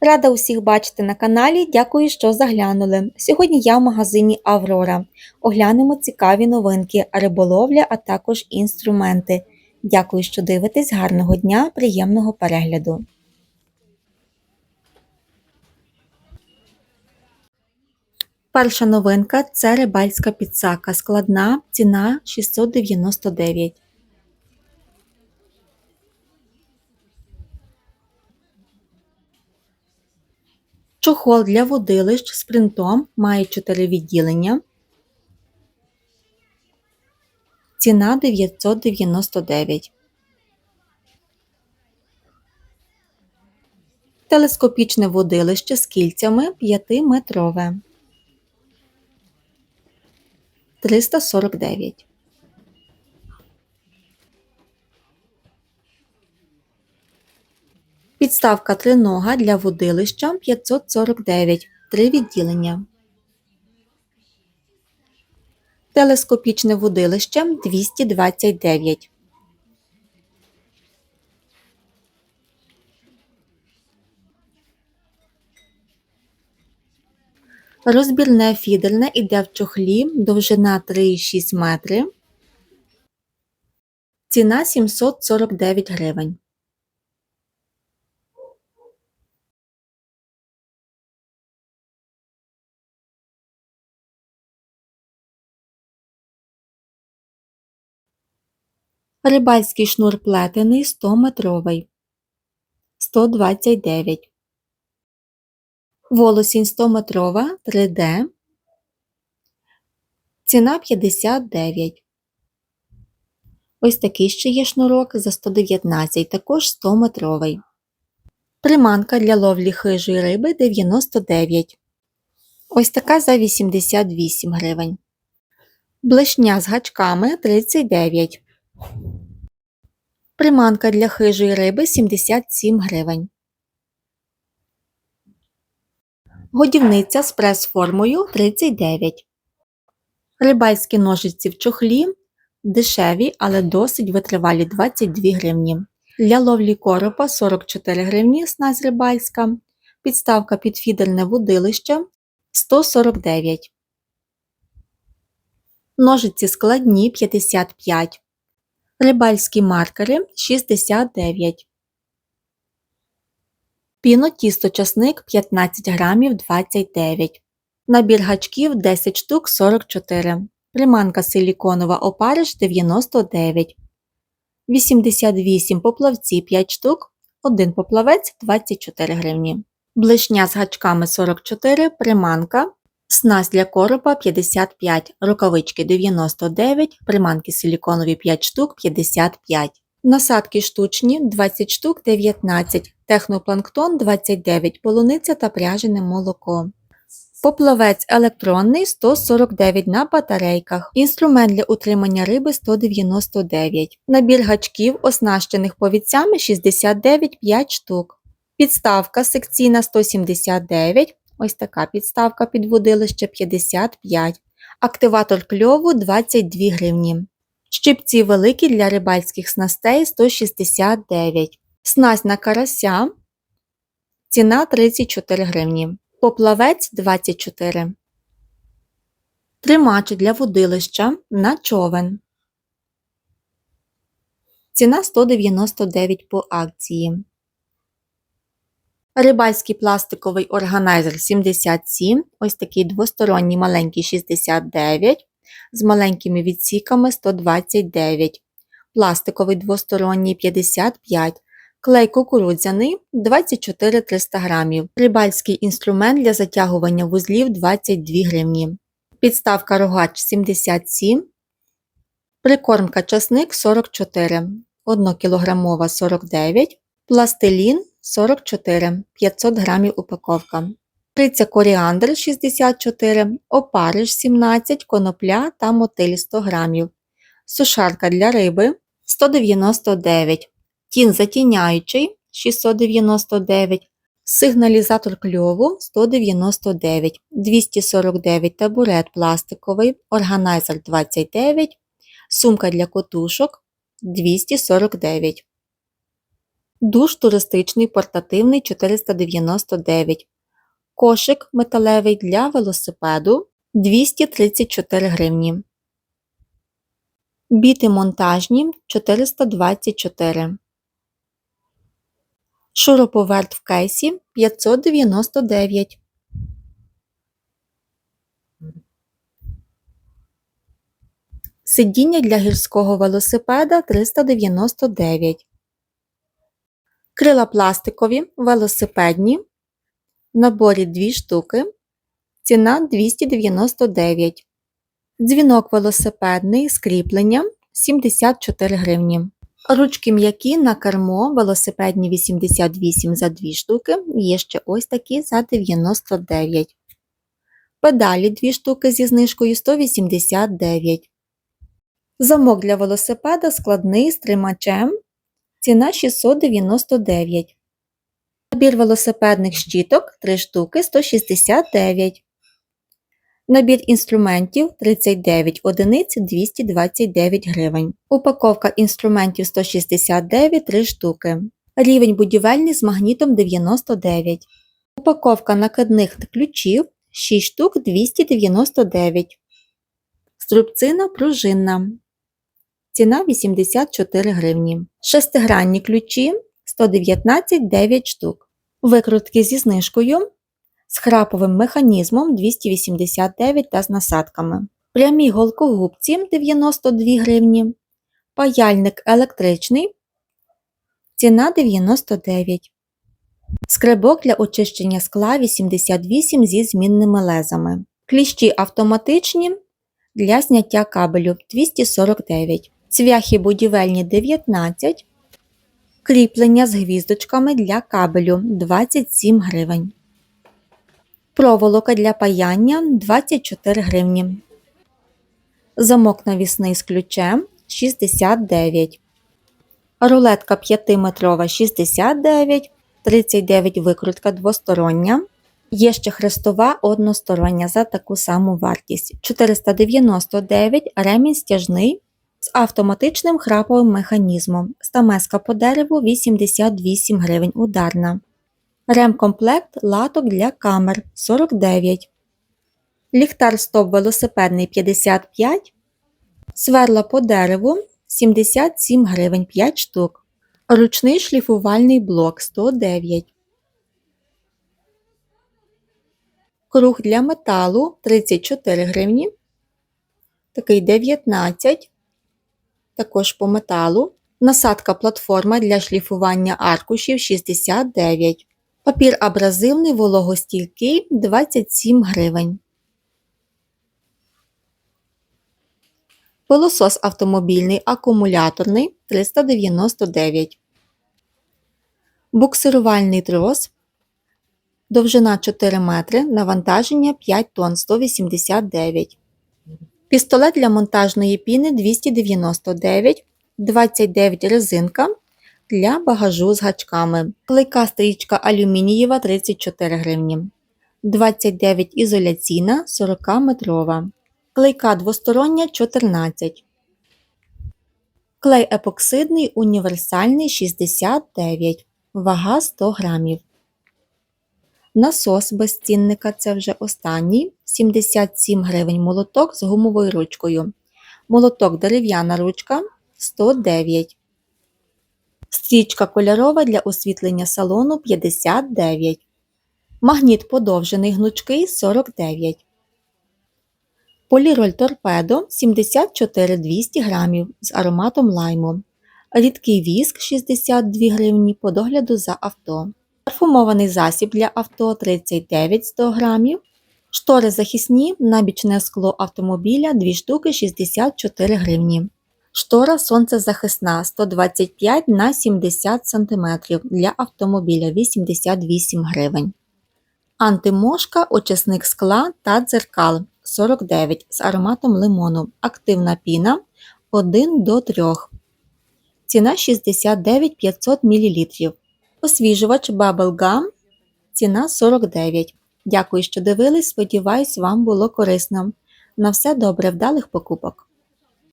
Рада усіх бачити на каналі. Дякую, що заглянули. Сьогодні я в магазині Аврора. Оглянемо цікаві новинки, риболовля, а також інструменти. Дякую, що дивитесь. Гарного дня, приємного перегляду. Перша новинка це рибальська підсака. Складна ціна 699. Чохол для водилищ з принтом має 4 відділення. Ціна 999. Телескопічне водилище з кільцями 5-метрове. 349. Підставка тринога для водилища 549. Три відділення. Телескопічне водилище 229. Розбірне фідерне іде в чохлі, довжина 3,6 метри. Ціна 749 гривень. Рибальський шнур плетений 100-метровий 129. Волосінь 100-метрова 3D. Ціна 59. Ось такий ще є шнурок за 119, також 100-метровий. Приманка для ловлі хижої риби 99. Ось така за 88 гривень. Блешня з гачками 39. Приманка для хижої риби 77 гривень. Годівниця з прес-формою 39. Рибальські ножиці в чохлі дешеві, але досить витривалі 22 гривні. Для ловлі коропа 44 гривні снасть рибальська. Підставка під фідерне водилище 149. Ножиці складні 55. Рибальські маркери 69. Піно тісто часник 15 грамів 29. Набір гачків 10 штук 44. Приманка силіконова опариш 99. 88 поплавці 5 штук. 1 поплавець 24 гривні. Блишня з гачками 44. Приманка. Снасть для коропа 55, рукавички 99, приманки силіконові 5 штук 55. Насадки штучні 20 штук 19, технопланктон 29, полуниця та пряжене молоко. Поплавець електронний 149 на батарейках. Інструмент для утримання риби 199. Набір гачків, оснащених повідцями 69 5 штук. Підставка секційна 179. Ось така підставка під водилище 55. Активатор кльову 22 гривні. Щипці великі для рибальських снастей 169. Снасть на карася. Ціна 34 гривні. Поплавець 24. Тримач для водилища на човен. Ціна 199 по акції. Рибальський пластиковий органайзер 77. Ось такий двосторонній маленький 69 з маленькими відсіками 129, пластиковий двосторонній 55, клей кукурудзяний 24 300 грамів, рибальський інструмент для затягування вузлів 22 гривні, підставка рогач 77, прикормка часник 44, 1 кг 49, пластилін 44, 500 грамів упаковка. Приця коріандр 64, опариш 17, конопля та мотиль 100 грамів. Сушарка для риби 199, тін затіняючий 699, сигналізатор кльову 199, 249 табурет пластиковий, органайзер 29, сумка для котушок 249. Душ туристичний портативний 499. Кошик металевий для велосипеду 234 гривні. Біти монтажні 424. Шуруповерт в кейсі 599. Сидіння для гірського велосипеда 399. Крила пластикові, велосипедні. В наборі 2 штуки. Ціна 299. Дзвінок велосипедний з кріпленням 74 гривні. Ручки м'які на кермо, велосипедні 88 за 2 штуки, є ще ось такі за 99. Педалі 2 штуки зі знижкою 189. Замок для велосипеда складний з тримачем. Ціна 699. Набір велосипедних щіток 3 штуки 169. Набір інструментів 39 одиниць 229 гривень. Упаковка інструментів 169 3 штуки. Рівень будівельний з магнітом 99. Упаковка накидних ключів 6 штук 299. Струбцина пружинна. Ціна 84 гривні. Шестигранні ключі 119 9 штук. Викрутки зі знижкою з храповим механізмом 289 та з насадками. Прямі голкогубці 92 гривні. Паяльник електричний. Ціна 99. Скребок для очищення скла 88 зі змінними лезами. Кліщі автоматичні для зняття кабелю 249. Цвяхи будівельні 19. Кріплення з гвіздочками для кабелю 27 гривень. Проволока для паяння 24 гривні. Замок навісний з ключем 69. Рулетка 5-метрова 69, 39 викрутка двостороння. Є ще хрестова одностороння за таку саму вартість 499 ремінь стяжний з автоматичним храповим механізмом. Стамеска по дереву 88 гривень ударна. Ремкомплект латок для камер 49. Ліхтар стоп велосипедний 55. Сверла по дереву 77 гривень 5 штук. Ручний шліфувальний блок 109. Круг для металу 34 гривні. Такий 19. Також по металу. Насадка платформа для шліфування аркушів 69. Папір абразивний вологостійкий 27 гривень. Пилосос автомобільний акумуляторний 399. Буксирувальний трос. Довжина 4 метри. Навантаження 5 тонн 189. Пістолет для монтажної піни 299, 29 резинка для багажу з гачками. Клейка стрічка алюмінієва 34 гривні. 29 ізоляційна 40 метрова. Клейка двостороння 14. Клей епоксидний універсальний 69. Вага 100 грамів. Насос без цінника це вже останній 77 гривень молоток з гумовою ручкою. Молоток дерев'яна ручка 109. Стрічка кольорова для освітлення салону 59. Магніт подовжений гнучкий 49. Поліроль торпедо 74 200 грамів з ароматом лайму. Рідкий віск 62 гривні по догляду за авто. Парфумований засіб для авто 39 100 грамів. Штори захисні на бічне скло автомобіля 2 штуки 64 гривні. Штора сонцезахисна 125 на 70 см для автомобіля 88 гривень. Антимошка, очисник скла та дзеркал 49 з ароматом лимону. Активна піна 1 до 3. Ціна 69 500 мл. Освіжувач Bubble Gum. Ціна 49. Дякую, що дивились. Сподіваюсь, вам було корисно. На все добре, вдалих покупок!